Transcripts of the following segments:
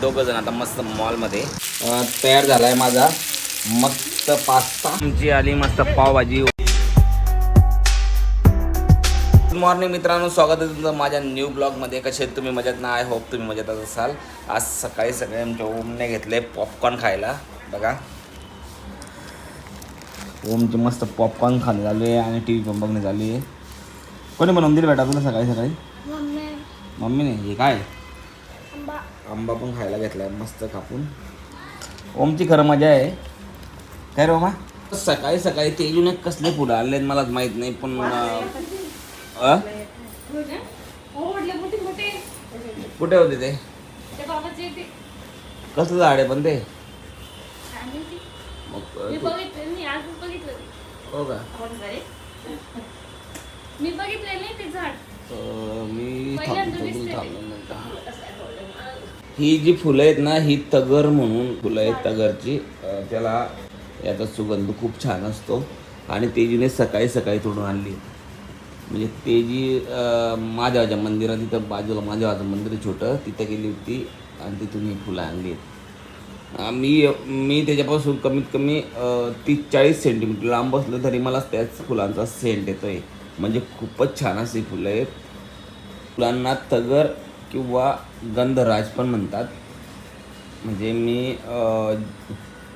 दोघं जण आता मस्त मॉलमध्ये तयार झालाय माझा मस्त पास्ता. आमची आली मस्त पावभाजी. गुड मॉर्निंग मित्रांनो स्वागत आहे तुमचं माझ्या न्यू ब्लॉगमध्ये कसे तुम्ही? मजेत ना? आय होप तुम्ही मजेतच असाल. आज सकाळी सकाळी आमच्या ओमने घेतले पॉपकॉर्न खायला. बघा. ओमची मस्त पॉपकॉर्न खाणे झाले आणि टी व्ही पण बघणे झाली. आहे कोणी बनवून दिली बेटा तुला सकाळी सकाळी? मम्मी. मम्मीने? हे काय? आंबा. आंबा पण खायला घेतलाय मस्त कापून. ओमची खरं मजा आहे. काय रे ओमा सकाळी सकाळी तेजूने कसले फुलं आणले मलाच माहीत नाही पण अं, मोठे मोठे. कुठे होते ते? ते ते. कसलं झाड आहे पण ते? ते. मग अं, ते. हो का. मी बघितलं नाही ते झाड. अं, मी पहिल्यांदा दिसते ते. थांबून मिनिटं. ही जी फुलं आहेत ना ही तगर म्हणून फुलं आहेत तगरची. त्याला याचा सुगंध खूप छान असतो. आणि तेजीने सकाळी सकाळी तोडून आणली. म्हणजे तेजी माझ्या महादेवाच्या मंदिरात तिथं बाजूला माझ्या महादेवाचं मंदिर छोटं तिथं गेली होती आणि तिथून ही फुलं आणली आहेत. मी मी त्याच्यापासून कमीत कमी तीस चाळीस सेंटीमीटर लांब असलं तरी मला त्याच फुलांचा सेंट येतो आहे म्हणजे खूपच छान अशी फुलं आहेत. फुलांना तगर किंवा गंधराज पण म्हणतात. म्हणजे मी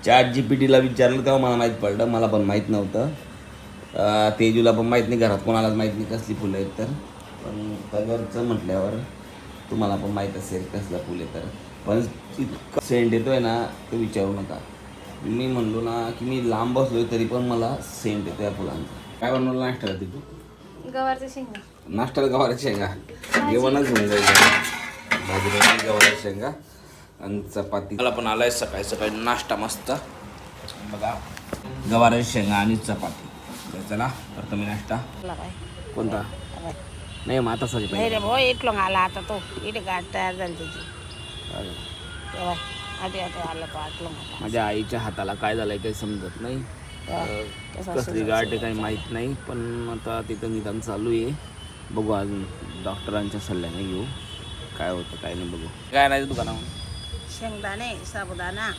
चॅट जी पी टीला विचारलं तेव्हा मला माहीत पडलं. मला पण माहीत नव्हतं. तेजूला पण माहीत नाही. घरात कोणालाच माहीत नाही कसली फुलं आहेत तर. पण तगरचं म्हटल्यावर तुम्हाला पण माहीत असेल कसलं फुल आहे तर. पण इतकं सेंट येतो आहे ना ते विचारू नका. मी म्हणलो ना की मी लांब बसलो तरी पण मला सेंट येतो या फुलांचा. काय बनवलं नाही तिथू? गवारचे शेंगा. नाश्त्याला गवाराच्या शेंगा. जेवणच होऊन जाईल भाजी गवाराच्या शेंगा आणि चपाती. मला पण आलाय सकाळी सकाळी नाश्ता मस्त. बघा. गवाराच्या शेंगा आणि चपाती. तर चला करतो मी नाश्ता. कोणता? नाही मग आता सगळे नाही रे भाऊ इटलो आला आता तो. इथे गाठ तयार झाली त्याची. तेव्हा आधी आता आलं तो आटलो आता. माझ्या आईच्या हाताला काय झालंय काही समजत नाही. कसली गाठ काही माहीत नाही पण आता तिथं निदान चालू आहे. बघू अजून डॉक्टरांच्या सल्ल्याने घेऊ. काय होतं काय नाही बघू. काय नाही दुकानावर. शेंगदाणे साबुदाणा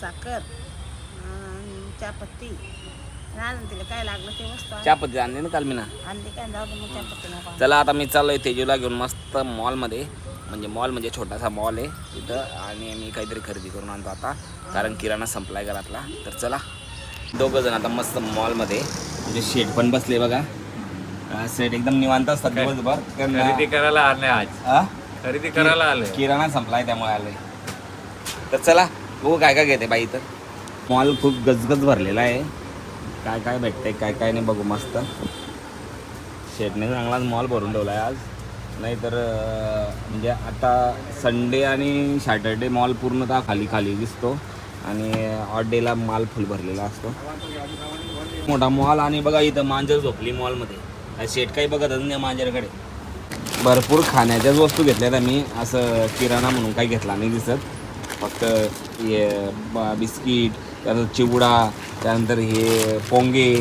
साखर अन् चहापत्ती. आणि अजून तिला काय लागलं ते वस्तू आण- चहापत्ती आणली ना काल मी ना आणली काय? जाऊ दे मग चहापत्ती नको चला आता मी चाललोय तेजूला घेऊन मस्त मॉलमध्ये. म्हणजे मॉल म्हणजे छोटासा मॉल आहे तिथं आणि मी काहीतरी खरेदी करून आणतो आता. कारण किराणा संपलाय घरातला. तर चला. दोघं जण आता मस्त मॉलमध्ये. म्हणजे शेट पण बसले बघा. सेट एकदम निवांत असतात दिवसभर. खरेदी करायला आले आज. आ? खरेदी करायला आले. किराणा संपलाय त्यामुळे आलोय तर चला बघू काय काय घेते बाई तर मॉल खूप गजगज भरलेला आहे. काय काय भेटतंय काय काय नाही बघू मस्त. शेटने चांगलाच मॉल भरून ठेवला आहे आज. नाहीतर अं, म्हणजे आता संडे आणि सॅटर्डे मॉल पूर्णतः खाली खाली दिसतो. आणि ऑड डेला माल फुल भरलेला असतो. मोठा मॉल आणि बघा इथं मांजर झोपली मॉलमध्ये शेट काही बघतच नाही मांजरकडे भरपूर खाण्याच्याच वस्तू घेतल्यात आम्ही. असं किराणा म्हणून काही घेतला नाही दिसत. फक्त हे बिस्किट त्यानंतर चिवडा त्यानंतर हे पोंगे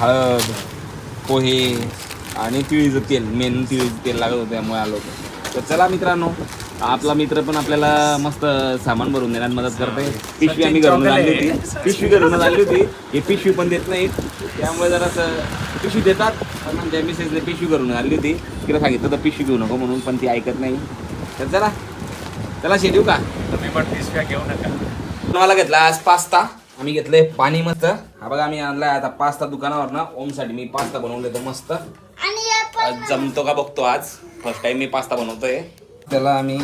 हळद पोहे आणि तिळीचं तेल मेन तिळीचं तेल लागत होतं त्यामुळे आलो होतो. तर चला मित्रांनो आपला मित्र पण आपल्याला मस्त सामान भरून देण्यात मदत करते पिशवी आम्ही घरून आणली होती. पिशवी घरून आणली होती. हे पिशवी पण देत नाहीत. त्यामुळे जरासं पिशवी देतात. पण आमच्या मिसेसने पिशवी घरून आणली होती. तिला सांगितलं तर पिशवी घेऊ नको म्हणून पण ती ऐकत नाही. तर चला. चला शेट येऊ का? तुम्ही पण पिशव्या घेऊ नका. मला घेतला आज पास्ता. आम्ही घेतलंय पाणी मस्त. हा बघा आम्ही आणलाय आता पास्ता दुकानावर ना ओमसाठी मी पास्ता बनवले तो मस्त. आणि पण आज जमतो का बघतो आज? फर्स्ट टाइम मी पास्ता बनवतोय. त्याला आम्ही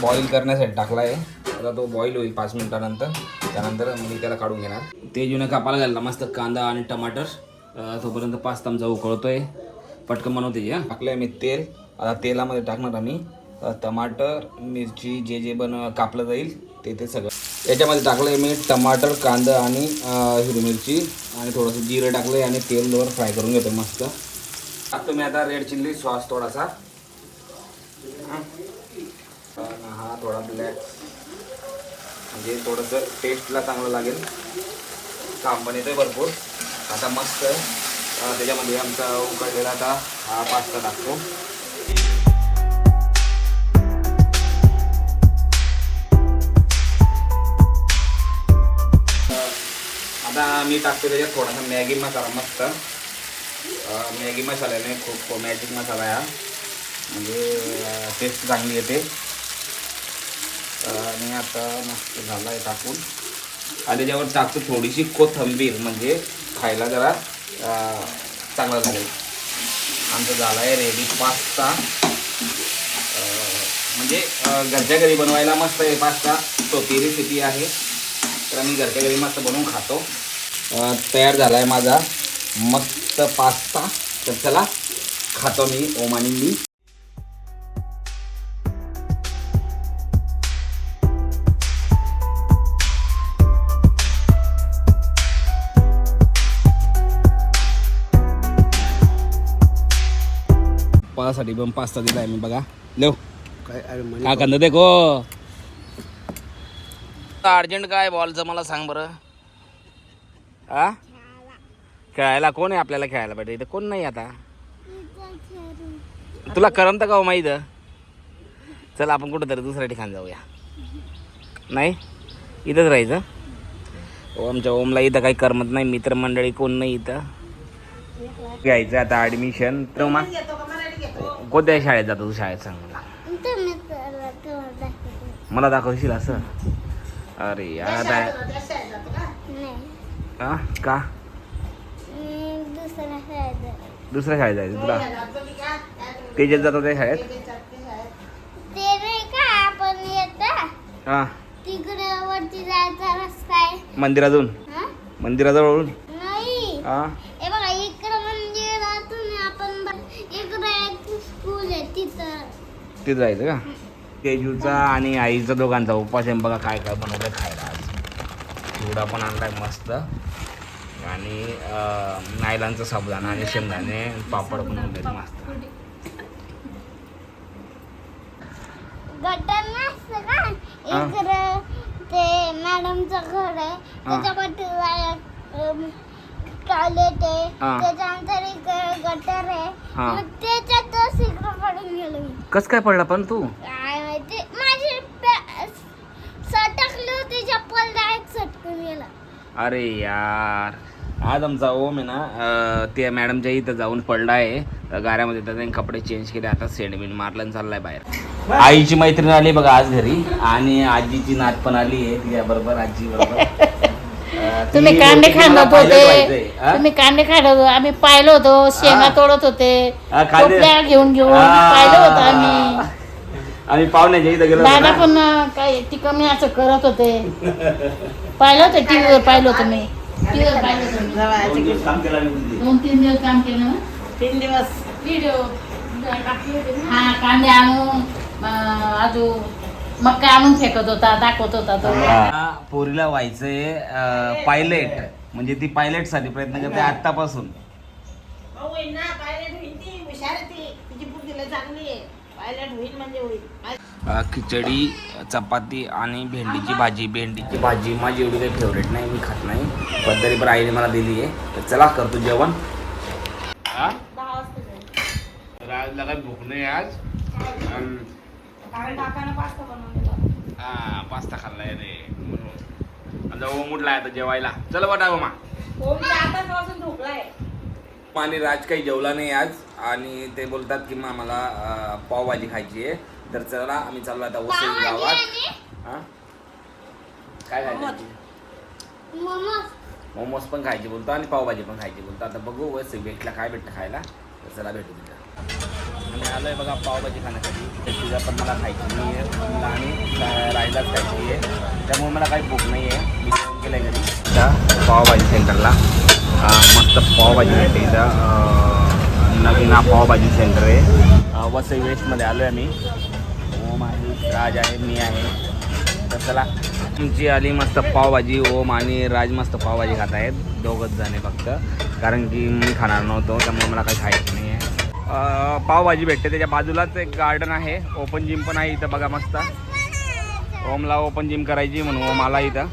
बॉईल करण्यासाठी टाकला आहे आता तो बॉईल होईल पाच मिनिटानंतर. त्यानंतर मी त्याला काढून घेणार. ते जुने कापायला घालला मस्त कांदा आणि टमाटर. तोपर्यंत पाच आमचा उकळतोय. पटकन बनवते हा. टाकलंय मी तेल. आता तेलामध्ये टाकणार आम्ही. टमाटर मिरची जे जे बन कापलं जाईल ते ते सगळं. याच्यामध्ये टाकलंय मी टमाटर कांदा आणि हिरवी मिरची. आणि थोडंसं जिरं टाकलंय आणि तेलवर फ्राय करून घेतो मस्त. टाकतो मी आता रेड चिल्ली सॉस थोडासा. हा. थोडा ब्लॅक म्हणजे थोडंसं टेस्टला चांगलं लागेल. काम पण येतोय भरपूर. आता मस्त त्याच्यामध्ये आमचा उकडलेला आता हा पास्ता टाकतो. आता मी टाकतो त्याच्यात थोडासा मॅगी मसाला मस्त. मॅगी मसाल्याने खूप मॅजिक मसाला हा. म्हणजे टेस्ट चांगली येते. आणि आता मस्त झाला आहे टाकून. आणि त्याच्यावर टाकतो थोडीशी कोथंबीर म्हणजे खायला जरा चांगला झालं. आमचा झाला आहे रेडी पास्ता म्हणजे घरच्या घरी बनवायला मस्त आहे पास्ता सोपी रेसिपी आहे. तर आम्ही घरच्या घरी मस्त बनवून खातो. तयार झाला आहे माझा मस्त पास्ता तर चला खातो मी ओमानी मी. पासाठी पण पास्ता दिला आहे मी बघा. लेव काय अरे कंद देखो अर्जंट काय बॉलचं मला सांग बरं. हा खेळायला कोण आहे आपल्याला खेळायला पाहिजे? इथं कोण नाही आता? तुला करमत का हो माहीत चल आपण कुठंतरी दुसऱ्या ठिकाणी जाऊया. नाही? इथंच राहायचं? ओमच्या ओमला इथं काही करमत नाही. मित्रमंडळी कोण नाही इथं? घ्यायचं आता ॲडमिशन तर मग कोणत्या शाळेत जातो तू शाळेत सांग मला. मला दाखवशील असं? अरे यार का हा? का? दुसऱ्या शाळेत जायचं तुला? तेजत जातो त्या शाळेत? हा. हा? मंदिराजवळून? नाही. हा? तिथं जायचं का? तेजूचा आणि आईचा दोघांचा उपवास आहे. बघा काय काय बनवलं खायला आज. चिवडा पण आणलाय मस्त. आणि नायलांचा साबुदाणा आणि शेंगदाणे पापड बनवले मस्त. ते मॅडमचं घर आहे. त्याच्या टॉयलेट आहे. हा. त्याच्यानंतर इकडे गटर आहे. हा. मग इकडं पडून गेलो मी. कस काय पडला पण तू? काय माहिती? माझी पॅ- सटकली होती चप्पल डायरेक्ट सटकून गेला. अरे यार. आज आमचा ओम आहे ना अं, त्या मॅडमच्या इथं जाऊन पडला आहे. तर गाऱ्यामध्ये त्याने कपडे चेंज केले आता सेंडमिन मारला आणि चाललाय बाहेर. आईची मैत्रीण आली बघा आज घरी. आणि आजीची नात पण आली आहे तिच्या बरोबर आजी बरोबर तुम्ही कांदे खाणत होते. तुम्ही कांदे खात होतो. आम्ही पाहिलं होतो. शेंगा. तोडत होते. टोपल्या घेऊन घेऊन. पाहिलं होतं आम्ही. आम्ही पाहुण्याच्या इथं गेलो दादा. पण काय ती कमी असं करत होते. पाहिलं होतं टीव्हीवर पाहिलं होतं मी. टीव्हीवर पाहिलं होतं दोन तीन दिवस काम केलं ना? तीन दिवस. व्हिडिओ हा कांदे आणून अं, अजून मक्का आणून फेकत होता दाखवत होता तो. हा, पोरीला व्हायचंय पायलट. म्हणजे ती पायलटसाठी प्रयत्न करते आतापासून होईल ना पायलट होईल ती हुशार आहे ती. तिची बुद्धीला चांगली आहे. पायलट होईल म्हणजे होईल. अ, खिचडी चपाती आणि भेंडीची भाजी. भेंडीची भाजी माझी एवढी काही फेवरेट नाही मी खात नाही. पण तरी पण आईने मला दिली आहे. तर चला करतो जेवण. राजला काय भूक नाही आज? अन- हा पास्ता खाल्लाय रे म्हणून. आता ओम उठलाय आता जेवायला. चला बटा ओमा. आणि राज काही जेवला नाही आज आणि ते बोलतात की मग आम्हाला अ, पावभाजी खायची आहे. तर चला आम्ही चाललो आता वसई गावात. हा? काय खायचं? मोमोज. मोमोज. पण खायचे बोलतो आणि पावभाजी पण खायची बोलतो. आता बघू वसई भेटला काय भेटतं खायला? तर चला भेटू तिथं. आणि आलोय बघा पावभाजी खाण्यासाठी. तर तिला पण मला खायची नाही आहे मला आणि रायलाच खायची आहे त्यामुळे मला काही भूक नाही आहे मी फोन केलं घरी. इथं पावभाजी सेंटरला. मस्त पावभाजी भेटते इथं. नवीन हा पावभाजी सेंटर आहे. वसई वेस्टमध्ये आलो आहे आम्ही. ओम आहे राज आहे मी आहे. तर चला. तुमची आली मस्त पावभाजी. ओम आणि राज मस्त पावभाजी खात आहेत दोघंच जण आहे फक्त. कारण की मी खाणार नव्हतो त्यामुळे मला काही खायचं नाही. आहे पावभाजी भेटते. त्याच्या बाजूलाच एक गार्डन आहे. ओपन जिम पण आहे इथं. बघा मस्त. ओमला ओपन जिम करायची म्हणून. ओम आला इथं.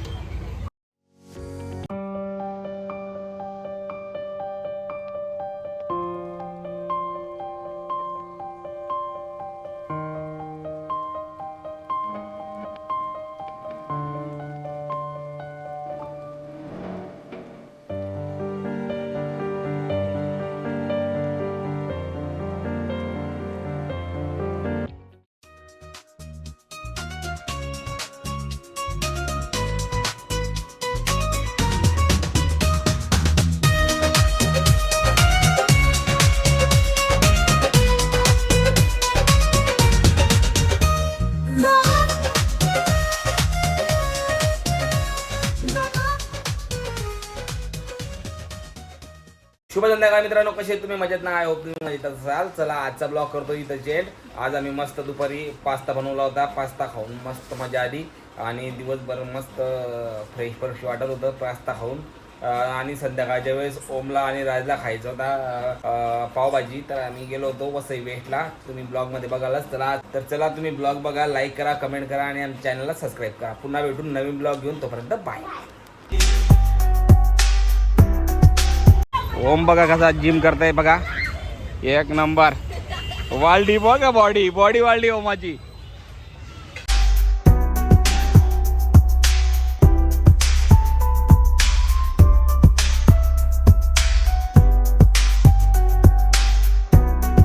संध्याकाळ मित्रांनो? कसे तुम्ही? मजेत ना? आय होप तुम्ही मजेत असाल. चला आजचा ब्लॉग करतो इथं जेट आज आम्ही मस्त दुपारी पास्ता बनवला होता. पास्ता खाऊन मस्त मजा आली. आणि दिवसभर मस्त फ्रेश फ्रेश वाटत होतं पास्ता खाऊन. आणि संध्याकाळच्या वेळेस ओमला आणि राजला खायचं होता. पावभाजी. तर आम्ही गेलो होतो वसई वेस्टला तुम्ही ब्लॉगमध्ये बघालच. चला तर चला तुम्ही ब्लॉग बघा लाईक करा कमेंट करा आणि आमच्या चॅनलला सबस्क्राईब करा. पुन्हा भेटून नवीन ब्लॉग घेऊन तोपर्यंत बाय ओम बघा कसा जिम करताय बघा. एक नंबर. वाढली बघा बॉडी बॉडी वाढली ओमाची.